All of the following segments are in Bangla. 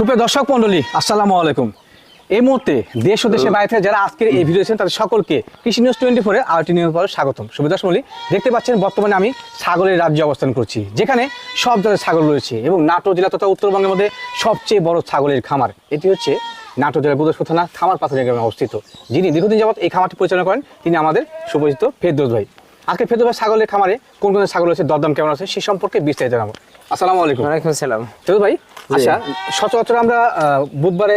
সুপ্রিয় দর্শক মন্ডলী আসসালামু আলাইকুম। এই মুহূর্তে দেশ ও দেশের বাইরে যারা আজকের এই ভিডিও দেখছেন তাদের সকলকে কৃষি নিউজ টোয়েন্টি ফোরে আরটি নিউজ পরে স্বাগতম। সুবিধা মন্ডলী দেখতে পাচ্ছেন বর্তমানে আমি ছাগলের রাজ্যে অবস্থান করছি যেখানে সব ধরনের ছাগল রয়েছে এবং নাটোর জেলা তথা উত্তরবঙ্গের মধ্যে সবচেয়ে বড় ছাগলের খামার। এটি হচ্ছে নাটোর জেলার বুদস্পুর থানা খামার পাথরের গ্রামে অবস্থিত। যিনি দীর্ঘদিন যাবত এই খামারটি পরিচালনা করেন তিনি আমাদের সুপরিচিত ফেরদৌস ভাই। আজকে ফেরদৌস ভাই ছাগলের খামারে কোন কোন ছাগল রয়েছে দরদাম কেমন আছে সে সম্পর্কে বিস্তারিত জানাব। আসসালামু আলাইকুম। ওয়ালাইকুম সালাম ফেরদৌস ভাই আচ্ছা সচরাচর আমরা বুধবারে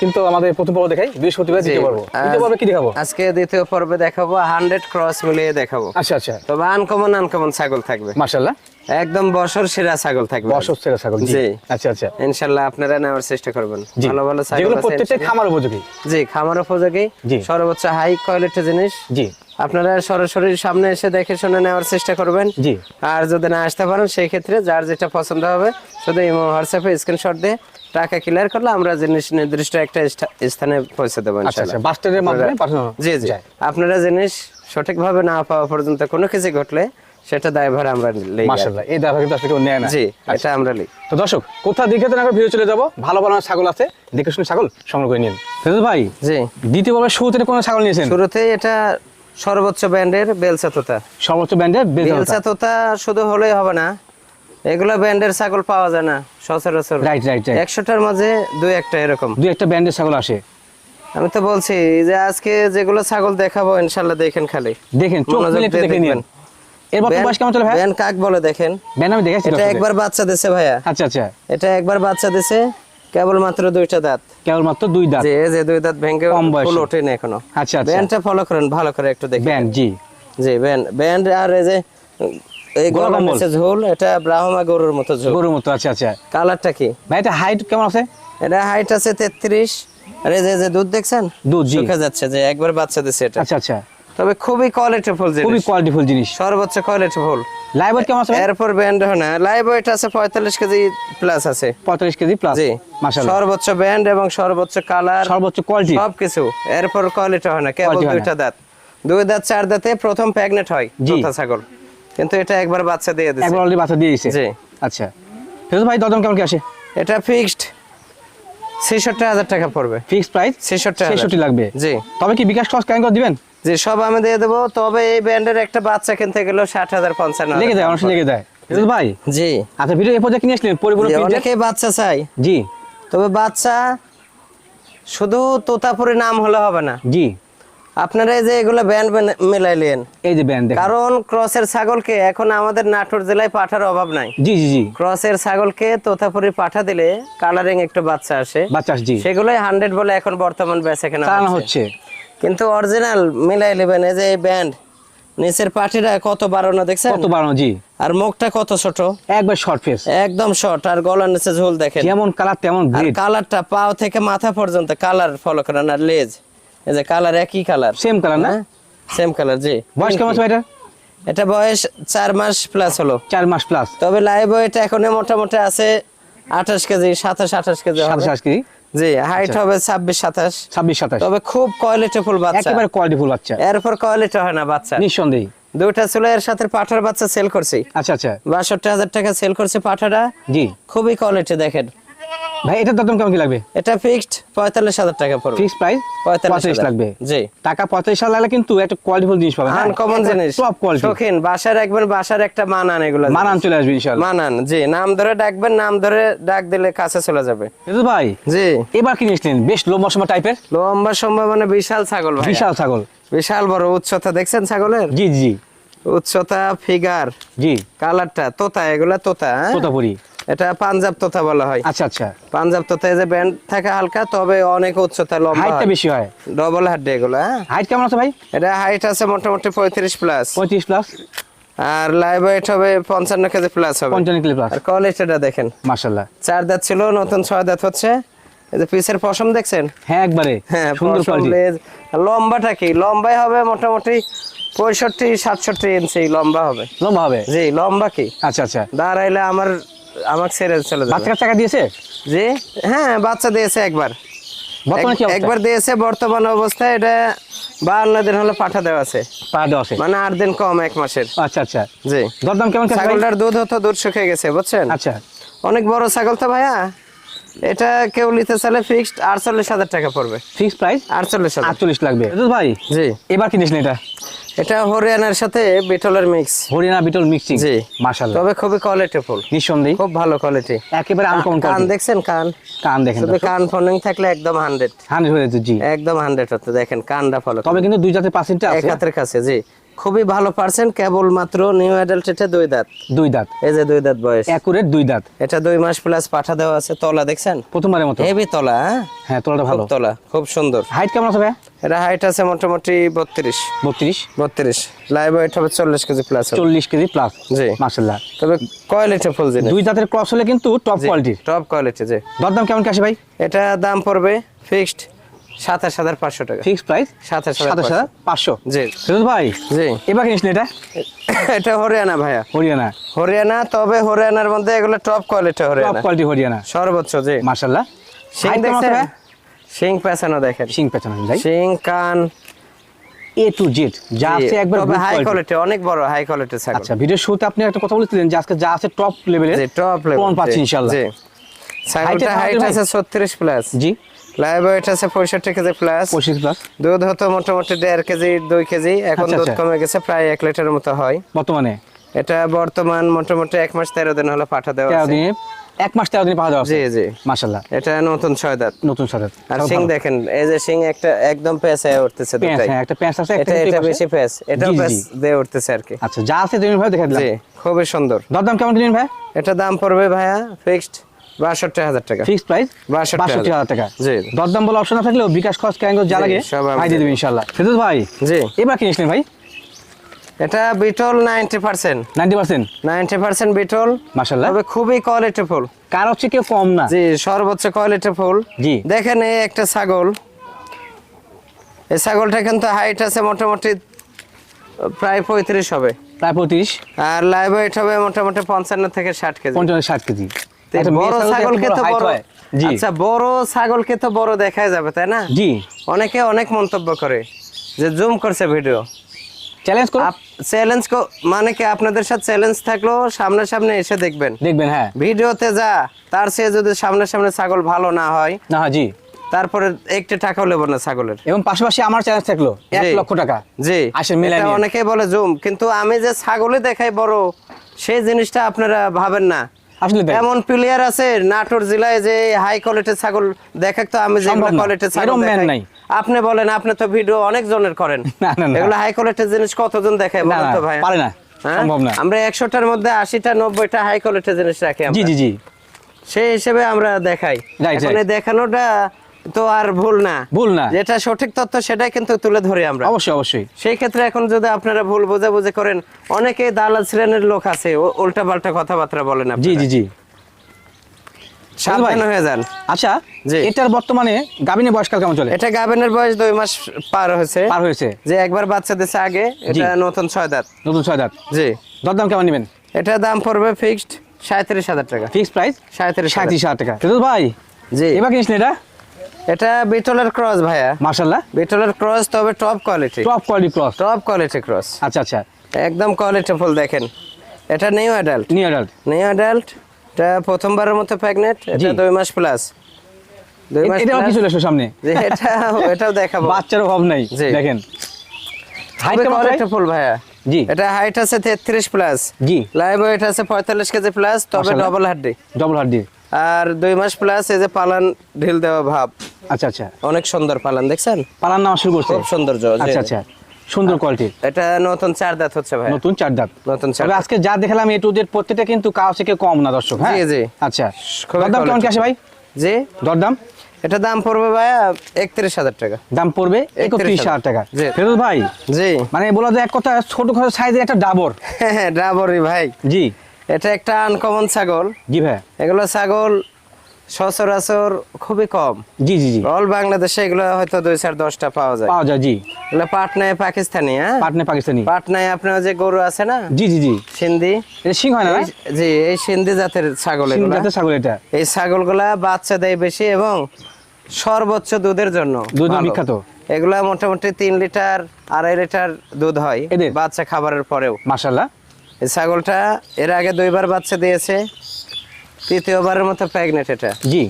কিন্তু আমাদের প্রথম পর্ব দেখাই বৃহস্পতিবার। দ্বিতীয় পর্ব। দ্বিতীয় পর্বে কি দেখাবো? আজকে দ্বিতীয় পর্বে দেখাবো হান্ড্রেড ক্রস মিলিয়ে দেখাবো। আচ্ছা আচ্ছা। তবে আনকমন আনকমন ছাগল থাকবে। মার্শাল্লাহ একদম বছর সেরা ছাগল থাকবে। বছর সেরা ছাগল জি। আচ্ছা আচ্ছা। ইনশাল্লাহ আপনারা নেওয়ার চেষ্টা করবেন। ভালো ভালো ছাগল যেগুলো প্রত্যেকটা খামার উপযোগী। জি খামার উপযোগী। জি। সর্বোচ্চ হাই কোয়ালিটি জিনিস। জি। আপনারা সরাসরি সামনে এসে দেখে শুনে নেওয়ার চেষ্টা করবেন। জি। আর যদি না আসতে পারেন সেই ক্ষেত্রে যার যেটা পছন্দ হবে শুধু ইমো হোয়াটসঅ্যাপে স্ক্রিনশট দিয়ে টাকা ক্লিয়ার করলে আমরা জিনিস নির্দিষ্ট একটা স্থানে পৌঁছে দেবো আচ্ছা আচ্ছা। বাস মাধ্যমে পাঠানো জি জি। আপনারা জিনিস সঠিকভাবে না পাওয়া পর্যন্ত কোনো কিছু ঘটলে সেটা দায়ভার আমরা লই মার্শাল্লাহ এই দাবা কিন্তু আসলে কেউ নেয় না। জি আচ্ছা। এটা আমরা লই। তো দর্শক কোথা দিকে তো ভিডিও চলে যাব? ভালো ভালো ছাগল আছে দেখে শুনে ছাগল সংগ্রহ করে নিন। ফেরদৌস ভাই জি। দ্বিতীয় পর্বের শুরুতে কোন ছাগল নিয়েছেন? শুরুতেই এটা সর্বোচ্চ ব্যান্ডের বেলসা তোতা সর্বোচ্চ ব্যান্ডের বেলসা তোতা শুধু হলেই হবে না এগুলো ব্যান্ডের ছাগল পাওয়া যায় না সচরাচর। রাইট রাইট একশোটার মাঝে দুই একটা এরকম। দুই একটা ব্যান্ডের ছাগল আসে। আমি তো বলছি যে আজকে যেগুলো ছাগল দেখাবো ইনশাল্লাহ দেখেন খালি। দেখেন চোখ দেখে নিন। এর বর্তমান বয়স কেমন চলে ভাই ব্যান্ড কাক বলে দেখেন? ব্যান্ড আমি দেখেছি এটা একবার বাচ্চা দিছে ভাইয়া। আচ্ছা আচ্ছা। এটা একবার বাচ্চা দিছে কেবল দুইটা দাঁত। কেবলমাত্র দুই দাঁত। যে যে দুই দাঁত ভেঙে ফুল ওঠেনি এখনও। আচ্ছা আচ্ছা। ব্যান্ডটা ফলো করেন ভালো করে একটু দেখেন। ব্যান্ড জি। জি ব্যান্ড ব্যান্ড আর এই যে এই গলা নিচে ঝোল এটা ব্রাহ্মা গরুর মতো ঝোল। গরুর মতো আচ্ছা আচ্ছা। কালারটা কি? ভাই এটা হাইট কেমন আছে? এটা হাইট আছে তেত্রিশ। আর এই যে যে দুধ দেখছেন? দুধ জি। শুকে যাচ্ছে যে একবার বাচ্চা দিছে এটা। আচ্ছা আচ্ছা। তবে খুবই কোয়ালিটিফুল জিনিস। খুবই কোয়ালিটিফুল জিনিস। সর্বোচ্চ কোয়ালিটিফুল লাইভ ওয়েট কেমন আছে? এরপর ব্যান্ড না। লাইভ ওয়েট আছে পঁয়তাল্লিশ কেজি প্লাস আছে। পঁয়তাল্লিশ কেজি প্লাস জি। মাশাআল্লাহ। সর্বোচ্চ ব্যান্ড এবং সর্বোচ্চ কালার সর্বোচ্চ কোয়ালিটি সবকিছু। এরপর কোয়ালিটি হয় না। কেবল। দুইটা দাঁত। দুই দাঁত চার দাঁতে প্রথম প্রেগনেন্ট হয় জি। তোতা ছাগল। কিন্তু এটা একবার বাচ্চা দিয়ে দিছে। একবার অলরেডি বাচ্চা দিয়ে দিয়েছে। জি। আচ্ছা। ফিরোজ ভাই দরদাম কেমন কি আসে? এটা ফিক্সড ছেষট্টি হাজার টাকা পড়বে। ফিক্স প্রাইস ছেষট্টি ছেষট্টি লাগবে। জি। তবে কি বিকাশ খরচ কেন করে দিবেন? জি সব আমি দিয়ে দেবো তবে এই ব্যান্ডের একটা বাচ্চা কিনতে গেলেও ষাট হাজার পঞ্চান্ন অনেক ভাই জি। আচ্ছা ভিডিও এ পর্যায়ে কিনে আসলেন পরিপূর্ণ printed? অনেকেই বাচ্চা চাই জি। তবে বাচ্চা শুধু তোতাপুরি নাম হলে হবে না। জি। আপনারা এই যে এগুলো ব্যান্ড মিলাইলেন। এই যে ব্যান্ড কারণ ক্রসের ছাগলকে এখন আমাদের নাটোর জেলায় পাঠার অভাব নাই। জি জি জি। ক্রসের ছাগলকে তোতাপুরি পাঠা দিলে কালারিং একটু বাচ্চা আসে। বাচ্চা জি। সেগুলোই হান্ড্রেড বলে এখন বর্তমান বেচে কেনা হচ্ছে। কিন্তু অরিজিনাল মিলাই নেবেন এই যে এই ব্যান্ড নিচের পাটিরা কত বাড়ানো দেখছেন? কত বাড়ানো জি। আর মুখটা কত ছোট? একবার শর্ট ফেস একদম শর্ট আর গলার নিচে ঝোল দেখেন। যেমন কালার তেমন আর গ্রেড কালারটা পাও থেকে মাথা পর্যন্ত কালার ফলো করেন আর লেজ। এই যে কালার একই কালার সেম কালার না? সেম কালার জি। বয়স কেমন আছে এটা এটা বয়স চার মাস প্লাস হলো। চার মাস প্লাস তবে লাইভ এটা এখন মোটামুটি আছে আঠাশ কেজি সাতাশ আঠাশ কেজি হবে। সাতাশ কেজি। জি হাইট আচ্ছা। হবে ছাব্বিশ সাতাশ। ছাব্বিশ সাতাশ। তবে খুব কোয়ালিটিফুল বাচ্চা। একেবারে এরপর কোয়ালিটি হয় না বাচ্চা। নিঃসন্দেহে। দুইটা ছিল এর সাথে পাঠার বাচ্চা সেল করছি। আচ্ছা আচ্ছা। বাষট্টি হাজার টাকা সেল করছে পাঠাটা। জি। খুবই কোয়ালিটি দেখেন। ভাই এটার দাম কেমন কি লাগবে? এটা ফিক্সড পঁয়তাল্লিশ হাজার টাকা পড়বে। ফিক্স প্রাইস পঁয়তাল্লিশ পঁয়ত্রিশ হাজার। লাগবে? জি। টাকা পঁয়ত্রিশ হাজার লাগলে কিন্তু একটা কোয়ালিটিফুল জিনিস পাবেন। আনকমন জিনিস। টপ কোয়ালিটি শৌখিন বাসার একবার বাসার একটা মানান এগুলো। মানান চলে আসবে ইনশাআল্লাহ। মানান জি নাম ধরে ডাকবেন নাম ধরে ডাক দিলে কাছে চলে যাবে। কিন্তু ভাই জি। এবার কি নিয়েছিলেন বেশ লম্বা সময় টাইপের লম্বা সময় মানে বিশাল ছাগল ভাই বিশাল ছাগল। বিশাল বড় উচ্চতা দেখছেন ছাগলের? জি জি। উচ্চতা ফিগার জি। কালারটা তোতা এগুলা তোতা হ্যাঁ? তোতাপুরি। এটা পাঞ্জাব তোতা বলা হয়। আচ্ছা আচ্ছা। পাঞ্জাব এই যে ব্যান্ড থাকে হালকা তবে অনেক উচ্চতা লম্বা। হাইটটা বেশি হয়? ডবল হাড্ডি এগুলো হ্যাঁ। হাইট কেমন আছে ভাই? এটা হাইট আছে মোটামুটি পঁয়ত্রিশ প্লাস পঁয়ত্রিশ প্লাস আর লাইভ ওয়েট হবে পঞ্চান্ন কেজি প্লাস হবে। পঞ্চান্ন কিলো প্লাস আর কোয়ালিটিটা দেখেন। মার্শাল্লাহ চার দাঁত ছিল নতুন ছয় দাঁত হচ্ছে। এই যে পিসের পশম দেখছেন? হ্যাঁ একবারে। হ্যাঁ সুন্দর কোয়ালিটি লম্বাটা কি? লম্বাই হবে মোটামুটি পঁয়ষট্টি সাতষট্টি ইঞ্চি লম্বা হবে। লম্বা হবে? জি লম্বা কি? আচ্ছা আচ্ছা। দাঁড়াইলে আমার আমাকে ছেড়ে চলে যাবে। বাচ্চা টাকা দিয়েছে? জি। হ্যাঁ বাচ্চা দিয়েছে একবার? একবার দিয়েছে বর্তমান অবস্থায় এটা বাহান্ন দিন হলো পাঠা দেওয়া আছে। পা দেওয়া আছে। মানে আট দিন কম এক মাসের। আচ্ছা আচ্ছা। জি। দরদাম কেমন? ছাগলটার দুধ হতো দুধ শুকিয়ে গেছে বুঝছেন? আচ্ছা। অনেক বড় ছাগল তো ভাইয়া। এটা কেউ নিতে চাইলে ফিক্সড আটচল্লিশ হাজার টাকা পড়বে। ফিক্স প্রাইস আটচল্লিশ আটচল্লিশ লাগবে। ভাই? জি। এবার কিনেছেন এটা? এটা হরিয়ানার সাথে বিটলের মিক্স হরিয়ানা বিটল মিক্সিং জি। মাশাআল্লাহ। তবে খুবই কোয়ালিটি ফুল। নিঃসন্দেহে। খুব ভালো কোয়ালিটি একেবারে আনকমন কান দেখছেন কান? কান দেখেন তবে কান ফোনিং থাকলে একদম হান্ড্রেড হান্ড্রেড হয়ে যেত জি। একদম হান্ড্রেড হতো দেখেন কানটা ফলো তবে কিন্তু দুই জাতের পার্সেন্টে এক আছে। একাত্রের কাছে জি। খুবই ভালো পার্সেন্ট কেবল মাত্র নিউ অ্যাডাল্ট এটা দুই দাঁত। দুই দাঁত। এই যে দুই দাঁত বয়স। একুরেট দুই দাঁত। এটা দুই মাস প্লাস পাঠা দেওয়া আছে তলা দেখছেন? প্রথমবারের মতো। হেভি তলা হ্যাঁ? হ্যাঁ তোলাটা ভালো। তলা খুব সুন্দর। হাইট কেমন ভাই? এটা হাইট আছে মোটামুটি বত্রিশ। বত্রিশ। বত্রিশ। লাইভ ওয়েট হবে চল্লিশ কেজি প্লাস চল্লিশ কেজি প্লাস জি। মার্শাল্লাহ তবে কোয়ালিটি ফুল জিনিস। দুই দাঁতের ক্রস হলে কিন্তু টপ কোয়ালিটির টপ কোয়ালিটি জি। দরদাম কেমন কি আসে ভাই? এটা দাম পড়বে ফিক্সড সাতাশ হাজার পাঁচশো টাকা। ফিক্স প্রাইস সাতাশ সাতাশ হাজার হাজার পাঁচশো? জি। ফিরোজ ভাই জি। এবার কিনিস এটা? এটা হরিয়ানা ভাইয়া। হরিয়ানা। হরিয়ানা তবে হরিয়ানার মধ্যে এগুলো top quality Haryana. Quality Haryana. সর্বোচ্চ জি। মার্শাল্লাহ সিং হাইট কেমন আছে দেখছেন সিং পেছানো দেখেন। সিং পেছনে যাই সিং কান। এ টু জেড যা আছে একবার তবে হাই কোয়ালিটি অনেক বড় হাই কোয়ালিটি ছাগল। আচ্ছা ভিডিওর শুরুতে আপনি একটা কথা বলেছিলেন যে আজকে যা আছে টপ লেভেলের টপ লেভেল প্রমাণ পাচ্ছি ইনশাআল্লাহ। জি। ছাগলটা হাইট আছে 36 প্লাস জি। লাইভ ওয়েট আছে 65 কেজি প্লাস পঁচিশ প্লাস দুধ হতো মোটামুটি দেড় কেজি দুই কেজি। এখন আচ্ছা, দুধ আচ্ছা। কমে গেছে প্রায় এক লিটারের মতো হয়। বর্তমানে? এটা বর্তমান মোটামুটি এক মাস তেরো দিন হলো পাঠা দেওয়া তেরো আছে। দিনে এক মাস তেরো দিনে পাওয়া যাওয়া জি জি। মার্শাল্লাহ এটা নতুন ছয় দাঁত। নতুন সাথে আর সিং দেখেন এই যে সিং একটা একদম উঠতেছে দুটাই হ্যাঁ একটা আছে এটা এটা বেশি পেঁচ এটাও পেঁচ দিয়ে উঠতেছে আর কি। আচ্ছা যা আছে তুমি ভাই দেখে দিলাম। খুবই সুন্দর। দরদাম কেমন ভাই? এটা দাম পড়বে ভাইয়া ফিক্সড বাষট্টি হাজার টাকা। ফিক্স প্রাইস বাষট্টি বাষট্টি হাজার টাকা। জি। দরদাম বলে অপশন না থাকলেও বিকাশ খরচ ক্যাঙ্গো যা লাগে ভাই দিয়ে দেবে ইনশাল্লাহ ফেরদৌস ভাই জি। এবার কিনিসলেন ভাই? এটা Beetal ninety percent. Ninety percent? Ninety percent Beetal. মার্শাল্লাহ তবে খুবই কোয়ালিটি ফুল কার হচ্ছে কেউ কম না। জি সর্বোচ্চ কোয়ালিটি ফুল জি। দেখেন এই একটা ছাগল। এই ছাগলটা কিন্তু হাইট আছে মোটামুটি প্রায় পঁয়ত্রিশ হবে। প্রায় পঁয়ত্রিশ। আর লাইভ ওয়েট হবে মোটামুটি পঞ্চান্ন থেকে ষাট কেজি। পঞ্চান্ন ষাট কেজি। বড় ছাগলকে তো বড় আচ্ছা বড় ছাগলকে তো বড় দেখাই যাবে তাই না? জি। অনেকে অনেক মন্তব্য করে যে জুম করছে ভিডিও। চ্যালেঞ্জ করো। চ্যালেঞ্জ মানে কি আপনাদের সাথে চ্যালেঞ্জ থাকলেও সামনাসামনি এসে দেখবেন। দেখবেন হ্যাঁ। ভিডিওতে যা তার চেয়ে যদি সামনাসামনি ছাগল ভালো না হয় না জি। তারপরে একটি টাকাও নেব না ছাগলের। এবং পাশাপাশি আমার চ্যালেঞ্জ থাকল এক লক্ষ টাকা। জি। আসেন মিলাই নিয়ে। অনেকেই বলে জুম কিন্তু আমি যে ছাগলে দেখাই বড় সেই জিনিসটা আপনারা ভাবেন না। এমন প্লেয়ার আছে নাটোর জেলায় যে হাই কোয়ালিটির ছাগল দেখাক তো আমি যে কোয়ালিটির ছাগল নাই। আপনি বলেন আপনি তো ভিডিও অনেক জনের করেন। এগুলো হাই কোয়ালিটির জিনিস কতজন দেখায় বলেন তো ভাই পারে না, সম্ভব না। আমরা একশোটার মধ্যে আশিটা নব্বইটা হাই কোয়ালিটির জিনিস রাখি জি আমরা। জি জি। সেই হিসেবে আমরা দেখাই। এখন দেখানোটা তো আর ভুল না। ভুল না। যেটা সঠিক তথ্য সেটাই কিন্তু তুলে ধরি আমরা। অবশ্যই অবশ্যই। সেই ক্ষেত্রে এখন যদি আপনারা ভুল বোঝাবুঝি করেন অনেকে দালাল শ্রেণির লোক আছে উল্টা পাল্টা কথাবার্তা বলেন জি জি জি। সাবধান হয়ে যান। আচ্ছা জি। এটার বর্তমানে গাবিনের বয়সকাল কেমন চলে? এটা গাবেনের বয়স দুই মাস পার হয়েছে। পার হয়েছে। যে একবার বাচ্চা দিছে আগে এটা নতুন ছয় দাঁত। নতুন ছয় দাঁত। জি। দরদাম কেমন নেবেন? এটা দাম পড়বে ফিক্সড সাঁত্রিশ হাজার টাকা। ফিক্স প্রাইস সাঁত্রিশ সাঁত্রিশ হাজার টাকা। ভাই জি। এবার কিনিস এটা? এটা বিটলের ক্রস ভাইয়া। মার্শাল্লাহ বিটলের ক্রস তবে top quality top quality cross top quality cross আচ্ছা আচ্ছা। একদম কোয়ালিটি ফুল দেখেন। এটা new adult new adult new adult এটা প্রথমবারের মতো প্রেগনেন্ট এটা দুই মাস প্লাস দুই মাস এটাও plus। কি সামনে। এটা এটাও দেখাবো। বাচ্চার অভাব নাই। দেখেন। হাইট খুবই কেমন কোয়ালিটি ফুল ভাইয়া। জি। এটা হাইট আছে তেত্রিশ প্লাস জি। লাইভ ওয়েট আছে পঁয়তাল্লিশ কেজি প্লাস তবে মাশাআল্লাহ। ডবল হাড্ডি। ডবল হার্ড দিয়ে আর দুই মাস প্লাস এই যে পালান ঢিল দেওয়া ভাব। আচ্ছা আচ্ছা। অনেক সুন্দর পালান দেখছেন? পালার নাম শুরু করছে। খুব সৌন্দর্য। আচ্ছা আচ্ছা। সুন্দর কোয়ালিটির এটা নতুন চার দাঁত হচ্ছে ভাই নতুন চার দাঁত। নতুন চার তবে আজকে যা দেখালাম এ টু জেড প্রত্যেকটা কিন্তু কাজ থেকে কম না দর্শক হ্যাঁ? জি, জি। আচ্ছা। দরদাম কেমন কি। আসে ভাই? জি। দরদাম? এটা দাম পড়বে ভাইয়া একত্রিশ হাজার টাকা। দাম পড়বে একত্রিশ হাজার। টাকা। ফেরত ভাই জি। মানে বলা যায় এক কথা ছোট সাইজের একটা ডাবর। হ্যাঁ ডাবরি ভাই। জি। এটা একটা আনকমন ছাগল। জি ভাই। এগুলো ছাগল সচরাচর খুবই কম। জি জি জি। অল বাংলাদেশে এগুলো হয়তো দুই চার দশটা পাওয়া যায়। পাওয়া যায় জি। এগুলো পাটনায় পাকিস্তানি হ্যাঁ? পাটনে পাকিস্তানি। পাটনায় আপনার যে গরু আছে না? জি জি জি। সিন্ধি। এটা সিং হয় না এই- জি এই সিন্ধি জাতের ছাগল এগুলো। জাতের ছাগল এটা। এই ছাগলগুলা বাচ্চা দেয় বেশি এবং সর্বোচ্চ দুধের জন্য দুধ বিখ্যাত। এগুলা মোটামুটি তিন লিটার আড়াই লিটার দুধ হয় বাচ্চা খাবারের পরেও। মাশাল্লাহ এই ছাগলটা এর আগে দুইবার বাচ্চা দিয়েছে তৃতীয়বারের মতো প্রেগনেন্ট এটা। জি।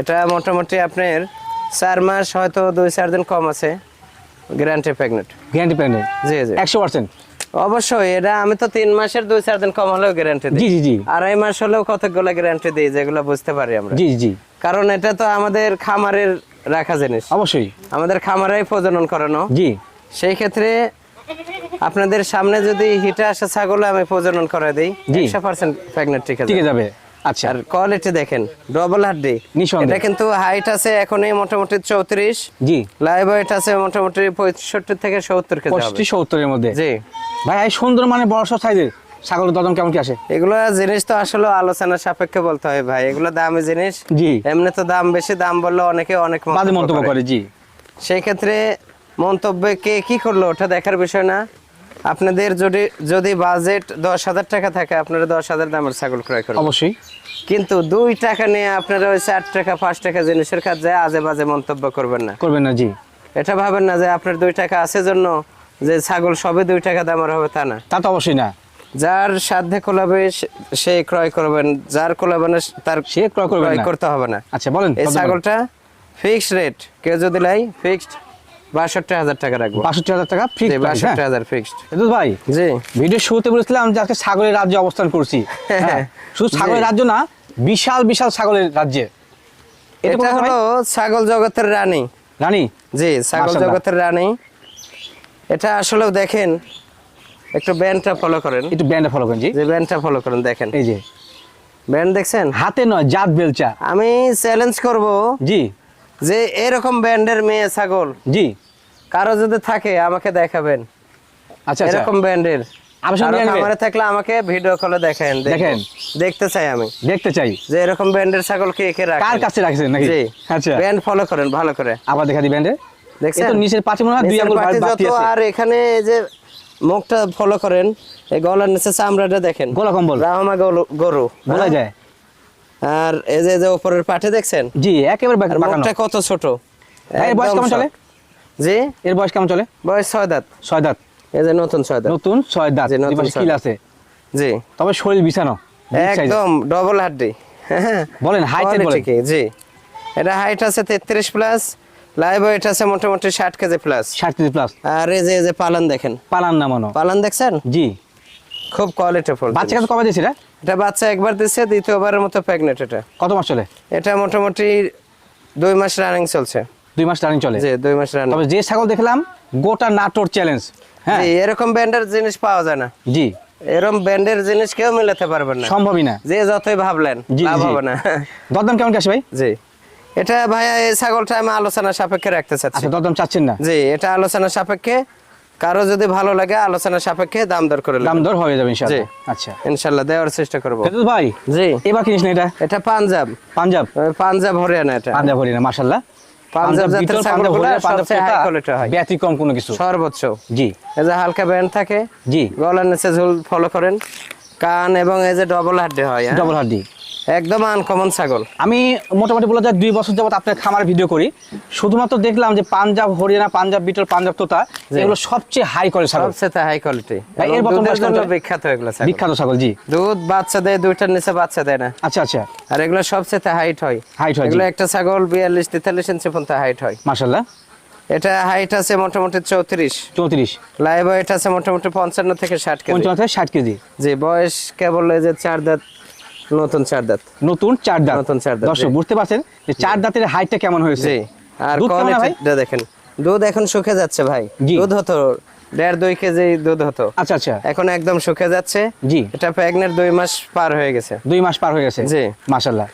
এটা মোটামুটি আপনার চার মাস হয়তো দুই চার দিন কম আছে গ্যারান্টি প্রেগনেন্ট গ্যারান্টি প্যান্ডেন্ট জি জি। একশো পার্সেন্ট অবশ্যই এটা আমি তো তিন মাসের দুই চার দিন কম হলেও গ্যারান্টি দিই। জি জি আড়াই মাস হলেও কতগুলো গ্যারান্টি দিই যেগুলো বুঝতে পারি আমরা। জি জি। কারণ এটা তো আমাদের খামারের রাখা জিনিস। অবশ্যই। আমাদের খামারেই প্রজনন করানো। জি। সেই ক্ষেত্রে আপনাদের সামনে যদি হিটে আসা ছাগল আমি প্রজনন করে দিই। একশো পার্সেন্ট প্রেগনেন্ট ঠিক আছে। যাবে। আচ্ছা। আর কোয়ালিটি দেখেন ডবল হাড্ডি এটা কিন্তু হাইট আছে এখনই মোটামুটি চৌত্রিশ। জি। লাইভ ওয়েট আছে মোটামুটি পঁয়ষট্টি থেকে সত্তর কেজি পঁয়ষট্টি সত্তরের মধ্যে। জি। ভাই এই সুন্দর মানে বড় সব সাইজের ছাগলের দরদাম কেমন কি আসে? এগুলো জিনিস তো আসলে আলোচনা সাপেক্ষে বলতে হয় ভাই। এগুলো দামি জিনিস। জি। এমনি তো দাম বেশি দাম বললে অনেকে অনেক মন্তব্য করে জি। সেই ক্ষেত্রে মন্তব্যে কে কি করল ওটা দেখার বিষয় না। আপনাদের যদি যদি বাজেট দশ হাজার টাকা থাকে আপনারা দশ হাজার দামের ছাগল ক্রয় করবেন। অবশ্যই। কিন্তু দুই টাকা নিয়ে আপনারা ওই চার টাকা পাঁচ টাকা জিনিসের কাছে আজে বাজে মন্তব্য করবেন না। করবেন না জি। এটা ভাবেন না যে আপনার দুই টাকা আছে জন্য যে ছাগল সবে দুই টাকা দামের হবে তা না। তা তো অবশ্যই না। যার সাধ্যে কোলাবে সে- ক্রয় করবেন। যার কোলাবে না তার সে ক্রয় করতে হবে না। আচ্ছা বলেন এই ছাগলটা ফিক্সড রেট কেউ যদি লাই ফিক্সড টাকা রাখব। টাকা ফিক্স ফিক্সড ভাই জি। ভিডিও শুরুতে বলেছিলাম যে আজকে ছাগলের রাজ্যে অবস্থান করছি। হ্যাঁ, শুধু ছাগলের রাজ্য না বিশাল বিশাল ছাগলের রাজ্যে। এটা এটা হলো ছাগল জগতের রানী। রানী? জি ছাগল জগতের রানী। এটা আসলেও দেখেন একটু ব্যান্ডটা ফলো করেন। একটু ব্যান্ডে ফলো করেন জি। যে ব্যান্ডটা ফলো করেন দেখেন। এই যে। ব্যান্ড দেখছেন? হাতে নয় জাত বেলচা। আমি চ্যালেঞ্জ করব জি। যে এরকম ব্যান্ডের মেয়ে ছাগল জি। কারও যদি থাকে আমাকে দেখাবেন। আচ্ছা আচ্ছা। এরকম ব্যান্ডের আমার থাকলে আমাকে ভিডিও কলে দেখেন দেখেন। দেখতে চাই আমি। দেখতে চাই। যে এরকম ছাগল কে কার কাছে রাখছেন নাকি? জি। আচ্ছা। ব্যান্ড ফলো করেন ভালো করে। আবার দেখা দি ব্যান্ডে দেখছেন? নিচের পাঁচে মনে হয় দুই আঙ্গুল বাড়তি আছে। আর এখানে যে মুখটা ফলো করেন এই গলার নিচে চামড়াটা দেখেন। গোলা কম্বল। রাহমা গরু- বলা? যায়। আর এই যে যে উপরের পাটে দেখছেন? জি একেবারে বাঁকানো মুখটা কত ছোট? এর বয়স কেমন চলে? জি? এর বয়স কেমন চলে? বয়স ছয় দাঁত। ছয় দাঁত। এই যে নতুন ছয় দাঁত। নতুন ছয় দাঁত। জি, নতুন দুই পাশে কিল আছে। জি। তবে শরীর বিছানো। একদম ডবল হাড্ডি। বলেন হাইট বলেন। জি। এটা হাইট আছে তেত্রিশ প্লাস লাইভ ওয়েট আছে মোটামুটি ষাট কেজি প্লাস ষাট কেজি প্লাস আর এই যে এই যে পালান দেখেন। পালান না মনো পালান দেখছেন? জি। খুব কোয়ালিটিফুল বাচ্চা কাছে কবে দিয়েছি এটা? বাচ্চা একবার দিচ্ছে দ্বিতীয়বারের মতো প্রেগনেন্ট এটা। কত মাস চলে? এটা মোটামুটি দুই মাস রানিং চলছে। দুই মাস রানিং চলে? জি দুই মাস রানিং তবে যে ছাগল দেখলাম গোটা নাটোর চ্যালেঞ্জ হ্যাঁ? এরকম ব্যান্ডের জিনিস পাওয়া যায় না। জি। এরকম ব্যান্ডের জিনিস কেউ মিলাতে পারবেন না। সম্ভবই না। যে যতই ভাবলেন লাভ হবে না। দরদাম কেমন কি আসে ভাই? জি। এটা ভাইয়া এই ছাগলটা আমি আলোচনা সাপেক্ষে রাখতে চাচ্ছি। আচ্ছা দরদাম চাচ্ছেন না। জি এটা আলোচনা সাপেক্ষে কারও যদি ভালো লাগে আলোচনা সাপেক্ষে দাম দর করে দাম দর হয়ে যাবে ইনশাআল্লাহ। আচ্ছা। ইনশাল্লাহ দেওয়ার চেষ্টা করব। ফেরদৌস ভাই জি। এবার কিনিস না এটা? এটা পাঞ্জাব। পাঞ্জাব? পাঞ্জাব হরিয়ানা এটা। পাঞ্জাব হরিয়ানা মাশাআল্লাহ। পাঞ্জাব জাতের বিটল, ছাগলগুলো সবচেয়ে কোটা, high হয়। ব্যতিক্রম কোনো কিছু। সর্বোচ্চ। জি। এই যে হালকা ব্যান্ড থাকে জি। গলার নিচে ঝুল ফলো করেন। কান এবং এই যে ডবল হাড্ডি হয় হ্যাঁ? ডবল হার্ডি একদম আনকমন ছাগল। আমি মোটামুটি বলা যায় দুই বছর যাবত আপনার খামার ভিডিও করি। শুধুমাত্র দেখলাম যে পাঞ্জাব হরিয়ানা পাঞ্জাব বিটল পাঞ্জাব তোতা এগুলো সবচেয়ে হাই করে ছাগল। সবচেয়ে হাই কোয়ালিটি এর কত? বিখ্যাত এগুলো ছাগল। বিখ্যাত ছাগল জি। দুধ বাচ্চা দেয় দুইটার নিচে বাচ্চা দেয় না। আচ্ছা আচ্ছা। আর এগুলো সবচেয়ে হাইট হয়। হাইট হয় এগুলো একটা ছাগল বিয়াল্লিশ তেতাল্লিশ ইঞ্চি পর্যন্ত হাইট হয়। মাশাল্লাহ এটা হাইট আছে মোটামুটি চৌত্রিশ। চৌত্রিশ। লাইভ ওয়েট আছে মোটামুটি পঞ্চান্ন থেকে ষাট কেজি। পঞ্চান্ন থেকে ষাট কেজি। জি বয়স কেবল যে চার দাঁত নতুন চার দাঁত। নতুন চার দাঁত। নতুন চার দাঁত, দর্শক বুঝতে পারছেন? যে চার দাঁতের হাইটটা কেমন হয়েছে? আর? কোয়ালিটিটা দেখেন। দুধ এখন শুকে যাচ্ছে ভাই। দুধ হতো দেড় দুই কেজি দুধ হতো। আচ্ছা আচ্ছা। এখন একদম শুকে যাচ্ছে। জি। এটা প্রেগনেন্ট দুই মাস পার হয়ে গেছে। দুই মাস পার হয়ে গেছে? জি। মাশাল্লাহ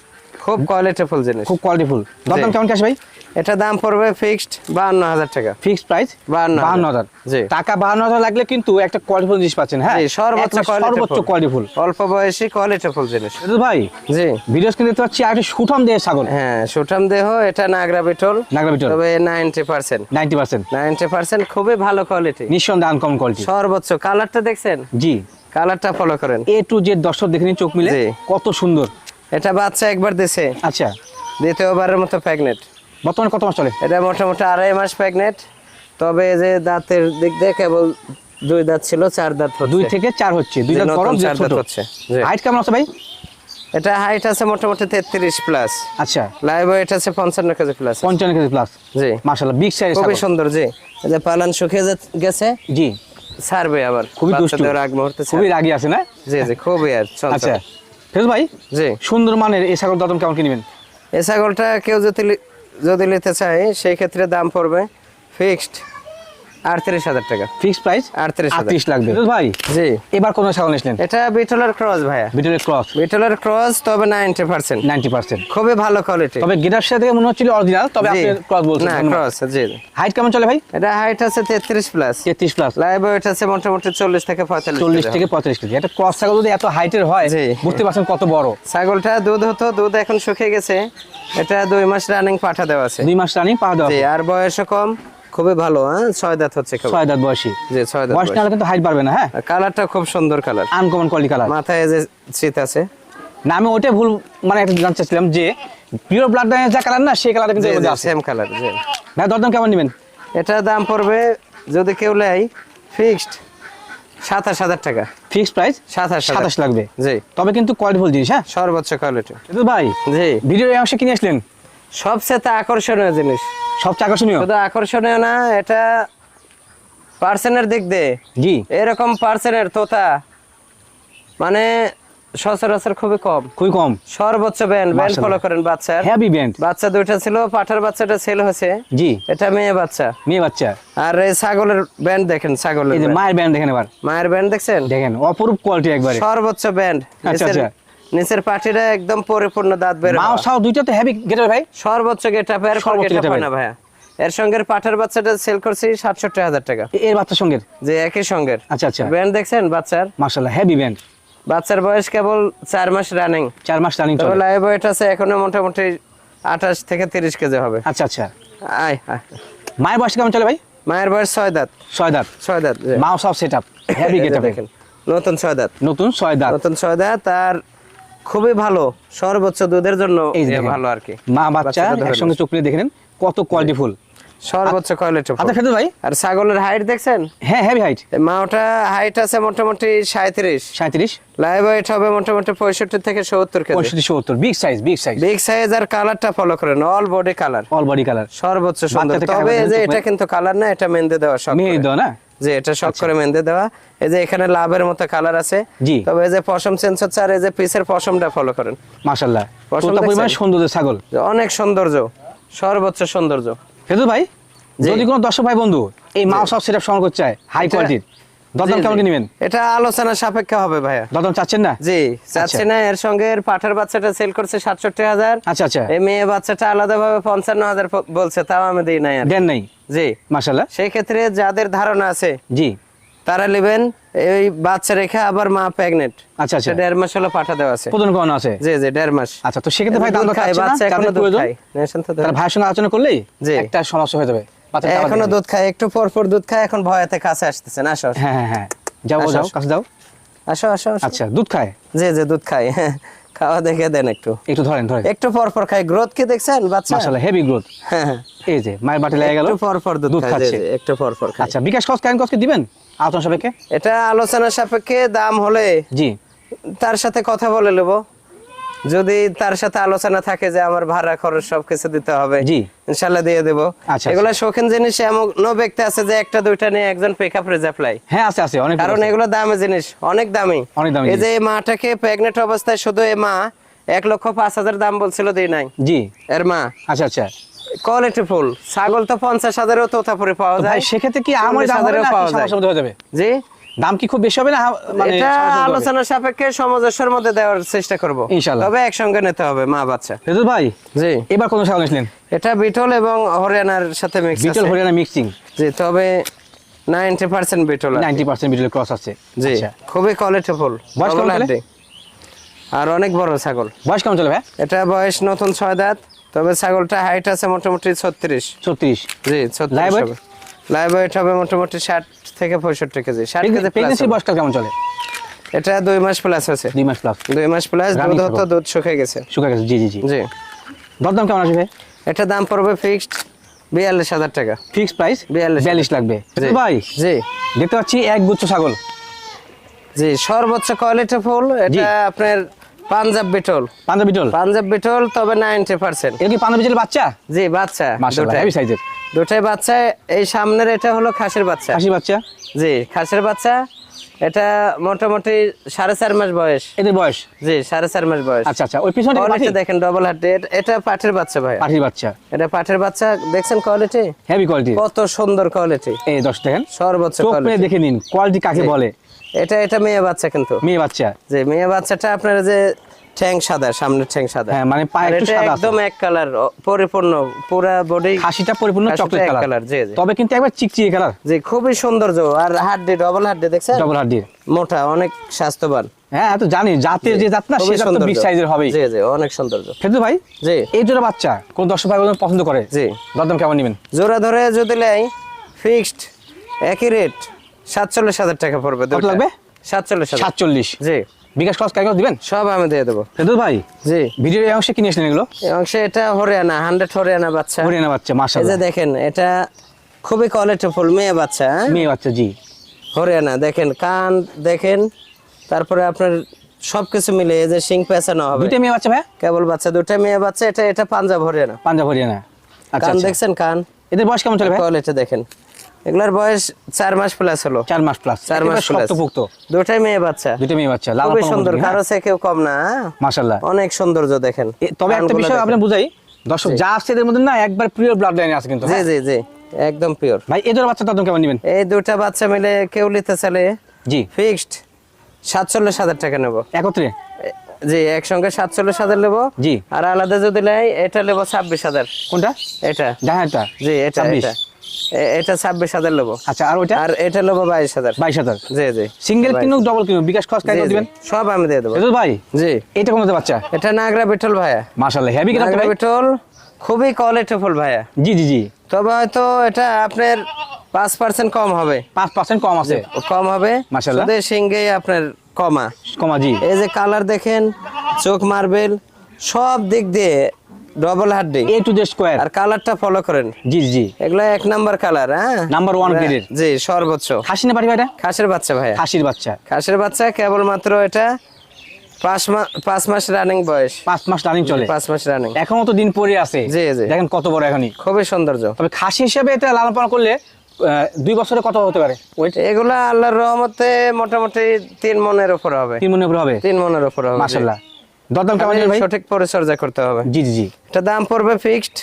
খুব কোয়ালিটিফুল জিনিস। খুব কোয়ালিটিফুল দরদাম কেমন কাশ ভাই? এটা দাম পড়বে ফিক্সড বাহান্ন হাজার টাকা। ফিক্সড প্রাইস বাহান্ন হাজার। বাহান্ন হাজার জি। টাকা বাহান্ন হাজার লাগলে কিন্তু একটা কোয়ালিটিফুল জিনিস পাচ্ছেন হ্যাঁ? সর্বোচ্চ সর্বোচ্চ কোয়ালিটিফুল অল্প বয়সী কোয়ালিটিফুল জিনিস। এটা ভাই জি। ভিডিও স্ক্রিনে দেখতে পাচ্ছি আর সুঠাম দিয়ে ছাগল। হ্যাঁ সুঠাম দেহ এটা নাগরা বিটল। নাগরা বিটল। তবে ninety percent ninety percent ninety percent খুবই ভালো কোয়ালিটি নিঃসন্দেহে আনকমন কোয়ালিটি সর্বোচ্চ। কালারটা দেখছেন? জি। কালারটা ফলো করেন। এ টু জেড দর্শক দেখে নিন চোখ মিলে। কত সুন্দর। এটা বাচ্চা একবার দিছে। আচ্ছা। দ্বিতীয়বারের মতো প্রেগনেন্ট বর্তমানে কত মাস চলে? এটা মোটামুটি আড়াই মাস প্রেগনেন্ট তবে যে দাঁতের দিক দিয়ে কেবল দুই দাঁত ছিল চার দাঁত দুই থেকে চার হচ্ছে। দুই দাঁত গরম চার দাঁত হচ্ছে। হাইট কেমন আছে ভাই? এটা হাইট আছে মোটামুটি তেত্রিশ প্লাস আচ্ছা। লাইভ ওয়েট আছে পঞ্চান্ন কেজি প্লাস পঞ্চান্ন কেজি প্লাস জি। মাশাল্লাহ বিগ সাইজ খুবই সুন্দর জি। যে পালান শুকিয়ে গেছে জি। ছাড়বে আবার। খুবই দুষ্টু। আগ মুহূর্তে। খুবই রাগি আছে না? জি জি খুবই আর। আচ্ছা। ফেরোজ ভাই জি। সুন্দর মানের এই ছাগল দাম কেমন কিনবেন এই ছাগলটা কেউ যদি যদি নিতে চায় সেই ক্ষেত্রে দাম পড়বে ফিক্সড আটত্রিশ হাজার টাকা। ফিক্স প্রাইস আটত্রিশ আটত্রিশ লাগবে। ভাই? জি। এবার কোন ছাগল নিয়েছিলেন এটা বিটলের ক্রস ভাইয়া। ভিতরে ক্রস বিটলের ক্রস তবে নাইনটি পার্সেন্ট নাইনটি পার্সেন্ট খুবই ভালো কোয়ালিটি তবে গেটার সাথে মনে হচ্ছিল অরিজিনাল তবে আপনি ক্রস বলছেন। না ক্রস জি। হাইট কেমন চলে ভাই? এটা হাইট আছে তেত্রিশ প্লাস তেত্রিশ প্লাস লাইভ ওয়েট আছে মোটামুটি চল্লিশ থেকে পঁয়তাল্লিশ চল্লিশ থেকে কেজি। একটা ক্রস ছাগল যদি এত হাইটের হয়। বুঝতে পারছেন কত বড়। ছাগলটা দুধ হতো দুধ এখন শুকিয়ে গেছে। এটা দুই মাস রানিং পাঠা দেওয়া আছে। দুই মাস রানিং পাওয়া দেওয়া আর বয়সও কম। খুবই ভালো হ্যাঁ? ছয় দাঁত হচ্ছে ছয় দাঁত বয়সী। জি ছয় দাঁত বয়স না কিন্তু হাইট বাড়বে না হ্যাঁ? কালারটা খুব সুন্দর কালার। আনকমন কোয়ালিটি কালার মাথায় যে শীত আছে। না আমি ওইটাই ভুল মানে একটা জানতে চাচ্ছিলাম যে পিওর ব্লাড যা কালার না সেই কালার কিন্তু সেম কালার জি। ভাই দরদাম কেমন নেবেন? এটা দাম পড়বে যদি কেউ নেয় ফিক্সড সাতাশ হাজার টাকা। ফিক্স প্রাইস সাতাশ। সাতাশ লাগবে। জি। তবে কিন্তু কোয়ালিটি জিনিস হ্যাঁ? সর্বোচ্চ কোয়ালিটি ভাই জি। ভিডিওর এই অংশে কিনে আসলেন? সবচেয়ে আকর্ষণীয় জিনিস। সবচেয়ে আকর্ষণীয়? শুধু আকর্ষণীয় না এটা পার্সেনের দিক দিয়ে। জি। এরকম পার্সেনের তোতা মানে সচরাচর খুবই কম। খুবই কম। সর্বোচ্চ ব্যান্ড ব্যান্ড ফলো করেন বাচ্চার। হ্যাভি ব্যান্ড বাচ্চা দুইটা ছিল পাঠার বাচ্চাটা ছেলে হয়েছে। জি। এটা মেয়ে বাচ্চা। মেয়ে বাচ্চা। আর এই ছাগলের ব্যান্ড দেখেন ছাগলের মায়ের ব্যান্ড দেখেন এবার। মায়ের ব্যান্ড দেখছেন? দেখেন অপরূপ কোয়ালিটি একবারে। সর্বোচ্চ ব্যান্ড। আচ্ছা, আচ্ছা। নিচের পাটিটা একদম পরিপূর্ণ দাঁত বের মাও সাও দুইটা তো হেভি গেটার ভাই। সর্বোচ্চ গেটা এর সর্বোচ্চ গেটা getup না ভাইয়া। এর সঙ্গে পাঠার বাচ্চাটা সেল করছি সাতষট্টি হাজার টাকা। এর বাচ্চার সঙ্গে যে একই সঙ্গে আচ্ছা আচ্ছা। ব্যান্ড দেখছেন বাচ্চার? মাশাআল্লাহ হেভি ব্যান্ড। বাচ্চার বয়স কেবল চার মাস রানিং চার মাস রানিং তবে লাইভ ওয়েট আছে এখনও মোটামুটি আঠাশ থেকে তিরিশ কেজি হবে। আচ্ছা আচ্ছা। আয় আয়। মায়ের বয়স কেমন চলে ভাই? মায়ের বয়স ছয় দাঁত। ছয় দাঁত। ছয় দাঁত। মাও সব সেট আপ হেভি গেটার দেখেন নতুন ছয় দাঁত। নতুন ছয় দাঁত। নতুন ছয় দাঁত আর খুবই ভালো সর্বোচ্চ দুধের জন্য দেখেন। ভালো আর কি মা বাচ্চা একসঙ্গে চোখ দেখে নেন কত কোয়ালিটি ফুল। সর্বোচ্চ কোয়ালিটি আচ্ছা ভাই? আর ছাগলের হাইট দেখছেন? হ্যাঁ হেভি হাইট এই মাওটা হাইট আছে মোটামুটি সাঁত্রিশ সাঁত্রিশ লাইভ ওয়েট হবে মোটামুটি পঁয়ষট্টি থেকে সত্তর KG. Big size big size big size আর কালারটা ফলো করেন all body colour all body colour সর্বোচ্চ সুন্দর। তবে যে এটা কিন্তু কালার না এটা মেহেন্দি দেওয়া সব মেয়ে করে। দাও না? যে এটা শক করে মেন্দে দেওয়া। এই যে এখানে লাভের মতো কালার আছে। জি। তবে এই যে পশম সেন্স হচ্ছে আর এই যে পিসের পশমটা ফলো করেন। মাশাআল্লাহ। পশমটা পরিমাণ সৌন্দর্য ছাগল? অনেক সৌন্দর্য। সর্বোচ্চ সৌন্দর্য। ফেদু ভাই। যদি কোনো দর্শক ভাই বন্ধু এই মাও সব সেট সংগ্রহ চায় হাই কোয়ালিটির দরদাম কেমন জি। কি নেবেন? এটা আলোচনা সাপেক্ষে হবে ভাইয়া। দরদাম চাচ্ছেন না? জি চাচ্ছি না এর সঙ্গে এর পাঠার বাচ্চাটা সেল করছে সাতষট্টি হাজার। আচ্ছা আচ্ছা। এই মেয়ে বাচ্চাটা আলাদা ভাবে পঞ্চান্ন হাজার প- বলছে তাও আমি দিই নাই আর দেন নাই? জি। মাশাআল্লাহ। সেই ক্ষেত্রে যাদের ধারণা আছে জি। তারা নেবেন এই বাচ্চা রেখে আবার মা প্রেগনেন্ট আচ্ছা আচ্ছা। দেড় মাস হলো পাঠা দেওয়া আছে। প্রদান করানো আছে? জি জি দেড় মাস। আচ্ছা তো সেক্ষেত্রে ভাই দাম না? বাচ্চা এখনও দুধ নেশন তো তারা ভাইয়ের সঙ্গে আলোচনা করলেই জি। একটা সমস্যা হয়ে যাবে। এখনও দুধ খায় একটু পর পর দুধ খায় এখন ভয়েতে কাছে আসতেছেন আসো হ্যাঁ হ্যাঁ হ্যাঁ। যাও যাও কাছে যাও। আসো আসো। আচ্ছা দুধ খায়? জি জি দুধ খায়। খাওয়া দেখে দেন একটু। একটু ধরেন ধরেন। একটু পর পর খায়। গ্রোথ কি দেখছেন বাচ্চা? মাশাআল্লাহ হেভি গ্রোথ হ্যাঁ হ্যাঁ। এই যে মায়ের বাটি লেগে গেল। একটু পর পর দুধ খাচ্ছে। একটু পর পর খায়। আচ্ছা বিকাশ কস ক্যান কসকে দিবেন? আলোচনা সাপেক্ষে? এটা আলোচনা সাপেক্ষে দাম হলে জি। তার সাথে কথা বলে নেব। যদি তার সাথে আলোচনা থাকে যে আমার ভাড়া খরচ সবকিছু দিতে হবে জি। ইনশাল্লাহ দিয়ে দেবো। আচ্ছা, এগুলো শৌখিন জিনিস এমন ব্যক্তি আছে যে একটা দুইটা নিয়ে একজন পিক আপ রিজার্ভ লাই। হ্যাঁ আছে আছে অনেক কারণ। এগুলো দামি জিনিস অনেক দামি। অনেক দামি এই যে মাটাকে প্রেগনেন্ট অবস্থায় শুধু এই মা এক লক্ষ পাঁচ হাজার দাম বলছিল দিই নাই। জি। এর মা। আচ্ছা আচ্ছা। কোয়ালিটি ফুল ছাগল তো পঞ্চাশ হাজারও তোতাপুরি পাওয়া যায়। সেক্ষেত্রে কি আমার পাওয়া যায়। জি? দাম কি খুব বেশি হবে না মানে এটা সমস্যার মধ্যে হবে? আলোচনা সাপেক্ষে সামঞ্জস্যের মধ্যে দেওয়ার চেষ্টা করব। ইনশাল্লাহ। তবে একসঙ্গে নিতে হবে মা বাচ্চা। রেজুল ভাই জি। এবার কোন ছাগল নিয়েছিলেন এটা বিটল এবং হরিয়ানার সাথে মিক্স বিটল হরিয়ানা মিক্সিং জি তবে 90% বিটল আছে। নাইনটি পার্সেন্ট বিটলের ক্রস আছে। জি আচ্ছা। খুবই কোয়ালিটিফুল বয়স কেমন চলে? আর অনেক বড় ছাগল। বয়স কেমন চলে ভাই? এটা বয়স নতুন ছয় দাঁত তবে ছাগলটা হাইট আছে মোটামুটি ছত্রিশ। ছত্রিশ। জি ছত্রিশ Live weight? হবে। লাইভ ওয়েট হবে মোটামুটি ষাট থেকে পঁয়ষট্টি কেজি ষাট কেজি প্রেগনেন্সি। বয়সকাল কেমন চলে? এটা দুই মাস প্লাস আছে। দুই মাস প্লাস দুই মাস প্লাস দুধ হতো দুধ শুকিয়ে গেছে। শুকা গেছে জি জি জি। জি। দরদাম কেমন আসবে? এটা দাম পড়বে ফিক্সড বিয়াল্লিশ হাজার টাকা। ফিক্স প্রাইস বিয়াল্লিশ। বিয়াল্লিশ লাগবে। ভাই জি। দেখতে পাচ্ছি এক গুচ্ছ ছাগল। জি সর্বোচ্চ কোয়ালিটি ফুল এটা আপনার পাঞ্জাব বিটল। পাঞ্জাবি বিটল? পাঞ্জাব বিটল তবে নাইনটি পার্সেন্ট। এটা কি পাঞ্জাবি বিটল বাচ্চা? জি বাচ্চা মাশাআল্লাহ হেভি সাইজের দুটাই বাচ্চা এই সামনের এটা হলো খাসির বাচ্চা। খাসি বাচ্চা? জি খাসির বাচ্চা এটা মোটামুটি সাড়ে চার মাস বয়স। এদের বয়স? জি সাড়ে চার মাস বয়স। আচ্ছা আচ্ছা ওই পিছনে দেখেন ডবল হার্ট এটা পাঠের বাচ্চা ভাই পাঠির বাচ্চা। এটা পাঠের বাচ্চা দেখছেন কোয়ালিটি হেভি কোয়ালিটি কত সুন্দর কোয়ালিটি এই দশ দেখেন। সর্বোচ্চ দেখে নিন কোয়ালিটি কাকে বলে? এটা এটা মেয়ে বাচ্চা কিন্তু। মেয়ে বাচ্চা। যে মেয়ে বাচ্চাটা আপনার যে ঠ্যাং সাদা সামনের ঠ্যাং সাদা। হ্যাঁ, মানে পায়ে একটু সাদা একদম এক কালার পরিপূর্ণ পুরা বডি খাসিটা পরিপূর্ণ চকলেট কালার জি, জি। তবে কিন্তু একবার চিকচিকে কালার যে খুবই সৌন্দর্য। আর হাড্ডি ডবল হাড্ডি দেখছেন? ডবল হার্ডি মোটা অনেক স্বাস্থ্যবান। হ্যাঁ তো জানি জাতের যে জাত না সেটা তো বিগ সাইজের হবেই। জি জি অনেক সৌন্দর্য। ফেরদু ভাই জি। এই জোড়া বাচ্চা কোন দর্শক ভাই পছন্দ করে? জি। দরদাম কেমন নেবেন? জোড়া ধরে যদি লাই ফিক্সড একই রেট সাতচল্লিশ হাজার টাকা পড়বে। লাগবে? সাতচল্লিশ সাতচল্লিশ। জি। বিকাশ কাগজ দিবেন? সব আমি দিয়ে দেবো। ভাই জি। ভিডিওর এই অংশে এগুলো? এই অংশে এটা হরিয়ানা হান্ড্রেড হরিয়ানা বাচ্চা। হরিয়ানা বাচ্চা এই যে দেখেন এটা খুবই কোয়ালিটি ফুল মেয়ে বাচ্চা হ্যাঁ? মেয়ে বাচ্চা জি। হরিয়ানা দেখেন কান দেখেন তারপরে আপনার সবকিছু মিলে এই যে শিং পেঁচানো হবে। দুইটা মেয়ে বাচ্চা ভাই? কেবল বাচ্চা দুটা মেয়ে বাচ্চা এটা এটা পাঞ্জাব হরিয়ানা। পাঞ্জাব হরিয়ানা। আচ্ছা কান আচ্ছা। দেখছেন কান? এদের বয়স কেমন চলে ভাই? কোয়ালিটি দেখেন। এগুলার বয়স চার মাস প্লাস হলো। চার মাস প্লাস চার মাস শক্তপুক্ত দুটাই মেয়ে বাচ্চা। দুইটা মেয়ে বাচ্চা লাল সুন্দর। কারও সে কেউ কম না হ্যাঁ? মাশাআল্লাহ। অনেক সৌন্দর্য দেখেন। তবে একটা বিষয় আপনি বুঝাই। দর্শক যা এদের মধ্যে না একবার ব্লাড লাইনে আছে কিন্তু জি হ্যাঁ? জি জি। একদম পিওর ভাই এদের বাচ্চা দাম কেমন নেবেন? এই দুটা বাচ্চা মিলে কেউ নিতে জি। ফিক্সড সাতচল্লিশ হাজার টাকা নেব। একত্রে? জি একসঙ্গে সাতচল্লিশ হাজার নেব। জি। আর আলাদা যদি নেয় এটা নেব ছাব্বিশ হাজার। কোনটা? এটা। জাহাজটা জি এটা 26 এটা। এ- এটা ছাব্বিশ হাজার নেব আচ্ছা আর ওইটা? আর এটা নেব বাইশ হাজার। বাইশ হাজার। জি জি। সিঙ্গেল কিনুক ডবল কিনুক বিকাশ খরচ দিবেন? সব আমি দিয়ে দেবো। ভাই জি। এটা কোন বাচ্চা? এটা নাগরা ভাইয়া। মাশাআল্লাহ হেভি নাগরা খুবই কোয়ালিটিফুল ভাইয়া। জি জি জি। তবে হয়তো এটা আপনার পাঁচ পার্সেন্ট কম হবে। পাঁচ পার্সেন্ট কম আছে। কম হবে। মাশাআল্লাহ। সিঙ্গে আপনার কমা। কমা জি। এই যে কালার দেখেন চোখ মার্বেল সব দিক দিয়ে ডবল হাড্ডি এ টু স্কোয়ার আর কালারটা ফলো করেন। জি জি, এগুলো এক নাম্বার কালার হ্যাঁ? One grade এর। জি সর্বোচ্চ। খাসি না পারি ভাইটা? খাসের বাচ্চা ভাইয়া। খাসির বাচ্চা। খাসের বাচ্চা কেবলমাত্র এটা পাঁচ মাস রানিং বয়স। পাঁচ মাস রানিং চলে। পাঁচ মাস রানিং এখনও তো দিন পরে আছে। জি, জি। দেখেন কত বড় এখনই। খুবই সৌন্দর্য। তবে খাসি হিসেবে এটা লালন পালন করলে দুই বছরে কত হতে পারে? এগুলা আল্লাহর রহমতে মোটামুটি তিন মনের উপর হবে। তিন মনে উপরে হবে? তিন মনের উপর হবে। জি। দরদাম কেমন ভাই? সঠিক পরিচর্যা করতে হবে। জি জি জি। এটা দাম পড়বে ফিক্সড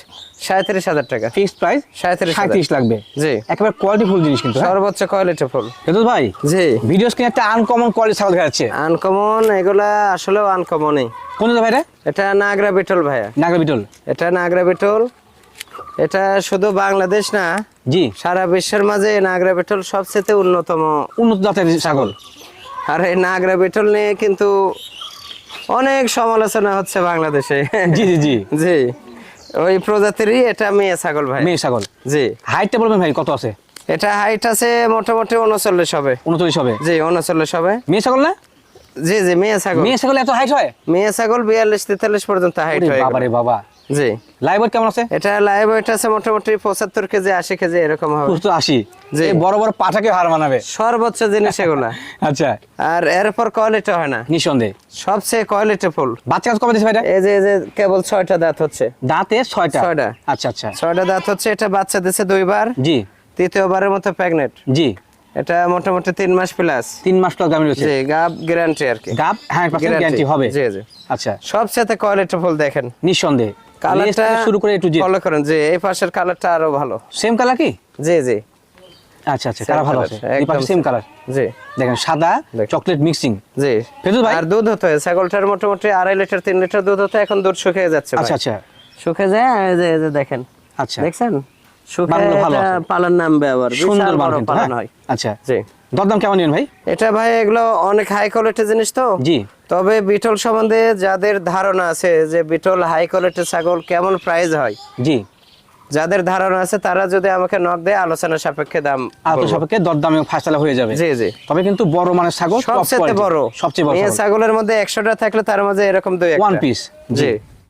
সাঁত্রিশ হাজার টাকা। ফিক্সড প্রাইস সাঁত্রিশ। সাঁত্রিশ লাগবে। জি। একেবারে কোয়ালিটি ফুল জিনিস কিন্তু হ্যাঁ? সর্বোচ্চ কোয়ালিটি ফুল। ফেরদৌস ভাই জি। ভিডিও স্ক্রিনে একটা আনকমন কোয়ালিটি ছাগল দেখাচ্ছে। আনকমন এগুলা আসলেও আনকমনই কোন ভাইরা এটা? নাগরা বিটল ভাইয়া। নাগরা বিটল। এটা নাগরা বিটল। এটা শুধু বাংলাদেশ না জি। সারা বিশ্বের মাঝে নাগরা বিটল সবচেয়ে উন্নতম। উন্নত জাতের ছাগল। আর এই নাগরা বিটল নিয়ে কিন্তু অনেক সমালোচনা হচ্ছে বাংলাদেশে। জি জি জি। জি। ওই প্রজাতিরই এটা মেয়ে ছাগল ভাই। মেয়ে ছাগল? জি। হাইটটা বলবেন ভাই কত আছে? এটা হাইট আছে মোটামুটি উনচল্লিশ হবে। উনচল্লিশ হবে? জি উনচল্লিশ হবে। মেয়ে ছাগল না? জি জি মেয়ে ছাগল। মেয়ে ছাগল এত হাইট হয়? মেয়ে ছাগল বিয়াল্লিশ তেতাল্লিশ পর্যন্ত হাইট হয় হয়ে বাবা রে বাবা। জি। লাইভ কেমন আছে? এটা লাইভ আছে মোটামুটি পঁচাত্তর কেজি আশি কেজি এরকম হবে। সুস্থ আশি? জি। এই বড় বড় পাঠাকে হার মানাবে? সর্বোচ্চ জিনিস এগুলা। আচ্ছা। আর এরপর কোয়ালিটি হয় না। নিঃসন্দেহে। সবচেয়ে কোয়ালিটি ফুল বাচ্চা কাজ কবে দিচ্ছে ভাইটা? এই যে এই যে কেবল ছয়টা দাঁত হচ্ছে। দাঁতে ছয়টা? ছয়টা। আচ্ছা আচ্ছা। ছয়টা দাঁত হচ্ছে এটা বাচ্চা দিচ্ছে দুইবার। জি। তৃতীয়বারের মতো প্রেগনেন্ট জি। এটা মোটামুটি তিন মাস প্লাস তিন মাস প্লাস গাভী রয়েছে। গাব গ্যারান্টি আর কি। গাব হ্যাঁ গ্যারান্টি হবে। জি জি। আচ্ছা। সবচেয়ে কোয়ালিটি ফুল দেখেন। নিঃসন্দেহে। কালারটা শুরু করে একটু ফলো করেন যে এই পাশের কালারটা আরও ভালো। সেম কালার কি? জি জি। আচ্ছা আচ্ছা কালার ভালো আছে। এই পাশে সেম কালার জি। দেখেন সাদা চকলেট মিক্সিং জি। ফেরদৌস ভাই? আর দুধ হতো ছাগলটার মোটামুটি আড়াই লিটার তিন লিটার দুধ হতো এখন দুধ শুকিয়ে যাচ্ছে আচ্ছা আচ্ছা। শুকে যায় এই যে দেখেন। আচ্ছা। দেখছেন? শুকে বানগুলো ভালো এটা আছে। পালন নামবে আবার সুন্দর বিশাল মান বড় কিন্তু পালন হ্যাঁ? হয় আচ্ছা। জি। দরদাম কেমন নেবেন ভাই? এটা ভাই এগুলো অনেক হাই কোয়ালিটি জিনিস তো। জি। তবে বিটল সম্বন্ধে যাদের ধারণা আছে যে বিটল হাই কোয়ালিটির ছাগল কেমন প্রাইস হয় জি। যাদের ধারণা আছে তারা যদি আমাকে নক দেয় আলোচনা সাপেক্ষে দাম বলব। সাপেক্ষে দরদামে ফাইসালা হয়ে যাবে। জি জি। তবে কিন্তু বড় মানের ছাগল সবচেয়ে বড়। সবচেয়ে বড় ছাগল। ছাগলের মধ্যে একশোটা থাকলে তার মাঝে এরকম দুই একটা। ওয়ান পিস জি।